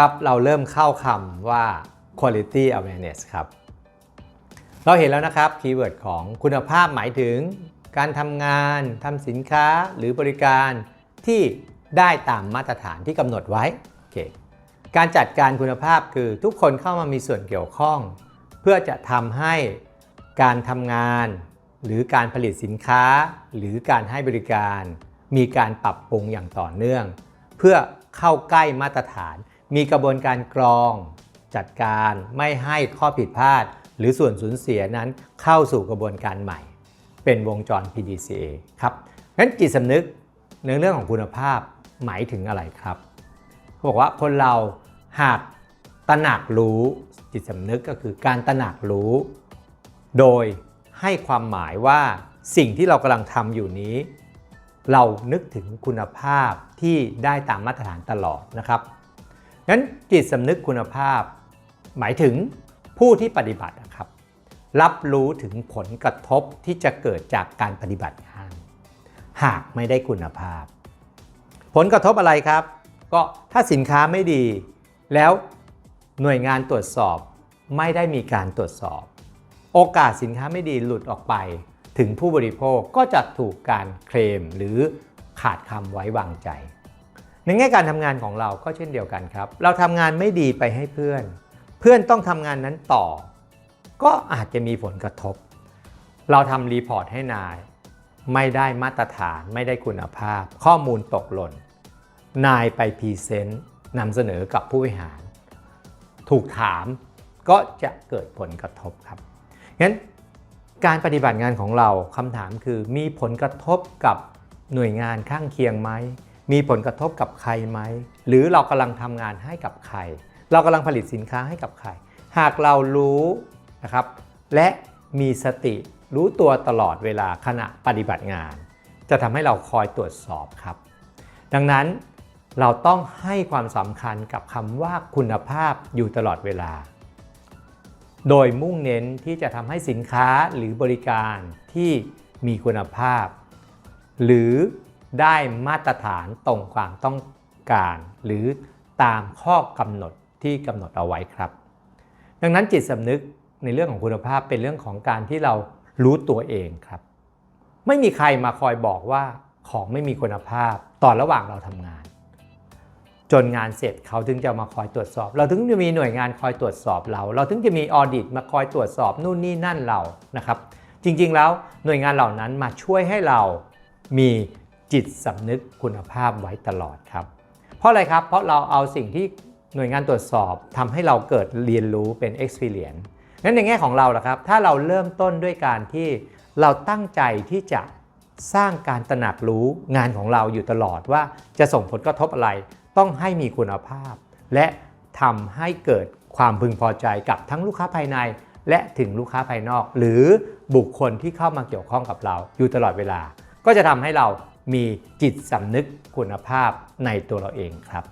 ครับเราเริ่มเข้าคำว่า quality awareness ครับ เราเห็นแล้วนะครับคีย์เวิร์ดของคุณภาพหมายถึง การทำงานทำสินค้าหรือบริการที่ได้ตามมาตรฐานที่กำหนดไว้โอเคการจัดการคุณภาพคือทุกคนเข้ามามีส่วนเกี่ยวข้อง เพื่อจะทำให้การทำงาน หรือการผลิตสินค้า หรือการให้บริการ มีการปรับปรุงอย่างต่อเนื่อง เพื่อเข้าใกล้มาตรฐาน มีกระบวนการกรองจัดการไม่ให้ข้อผิดพลาด หรือส่วนสูญเสียนั้นเข้าสู่กระบวนการใหม่ เป็นวงจร PDCA ครับงั้นจิตสำนึกในเรื่องของคุณภาพหมายถึงอะไรครับเขาบอกว่าคนเราหากตระหนักรู้จิตสำนึกก็คือการตระหนักรู้ โดยให้ความหมายว่าสิ่งที่เรากำลังทำอยู่นี้ เรานึกถึงคุณภาพที่ได้ตามมาตรฐานตลอดนะครับ งั้นจิตสำนึกคุณภาพ หมายถึงผู้ที่ปฏิบัตินะครับ รับรู้ถึงผลกระทบที่จะเกิดจากการปฏิบัติงาน หากไม่ได้คุณภาพ ผลกระทบอะไรครับ ก็ถ้าสินค้าไม่ดี แล้วหน่วยงานตรวจสอบไม่ได้มีการตรวจสอบ โอกาสสินค้าไม่ดีหลุดออกไป ถึงผู้บริโภคก็จะถูกการเคลมหรือขาดคำไว้วางใจ ในแง่การทำงานของเราก็เช่นเดียวกันครับ เราทำงานไม่ดีไปให้เพื่อน เพื่อนต้องทำงานนั้นต่อ ก็อาจจะมีผลกระทบ เราทำรีพอร์ตให้นาย ไม่ได้มาตรฐานไม่ได้คุณภาพ ข้อมูลตกหล่น นายไปพรีเซนต์นำเสนอกับผู้บริหาร ถูกถามก็จะเกิดผลกระทบครับงั้นการปฏิบัติงานของเราคำถามคือมีผลกระทบกับหน่วยงานข้างเคียงไหม มีผลกระทบกับใครไหม หรือเรากำลังทำงานให้กับใคร เรากำลังผลิตสินค้าให้กับใคร หากเรารู้นะครับ และมีสติรู้ตัวตลอดเวลาขณะปฏิบัติงาน จะทำให้เราคอยตรวจสอบครับ ดังนั้นเราต้องให้ความสำคัญกับคำว่าคุณภาพอยู่ตลอดเวลา โดยมุ่งเน้นที่จะทำให้สินค้าหรือบริการที่มีคุณภาพ หรือ ได้มาตรฐานตรงความต้องการ หรือตามข้อกำหนดที่กำหนดเอาไว้ครับ ดังนั้นจิตสำนึกในเรื่องของคุณภาพเป็นเรื่องของการที่เรารู้ตัวเองครับ ไม่มีใครมาคอยบอกว่าของไม่มีคุณภาพตอนระหว่างเราทำงาน จนงานเสร็จเขาถึงจะมาคอยตรวจสอบ เราถึงจะมีหน่วยงานคอยตรวจสอบเรา เราถึงจะมีออดิตมาคอยตรวจสอบนู่นนี่นั่นเรานะครับ จริงๆแล้วหน่วยงานเหล่านั้นมาช่วยให้เรามี จิตสำนึกคุณภาพไว้ตลอดครับ เพราะอะไรครับ เพราะเราเอาสิ่งที่หน่วยงานตรวจสอบทำให้เราเกิดเรียนรู้เป็น experience งั้นในแง่ของเราล่ะครับ ถ้าเราเริ่มต้นด้วยการที่เราตั้งใจที่จะสร้างการตระหนักรู้งานของเราอยู่ตลอดว่าจะส่งผลกระทบอะไร ต้องให้มีคุณภาพ และทำให้เกิดความพึงพอใจกับทั้งลูกค้าภายใน และถึงลูกค้าภายนอก หรือบุคคลที่เข้ามาเกี่ยวข้องกับเราอยู่ตลอดเวลา ก็จะทำให้เรามีจิตสำนึกคุณภาพในตัวเราเองครับ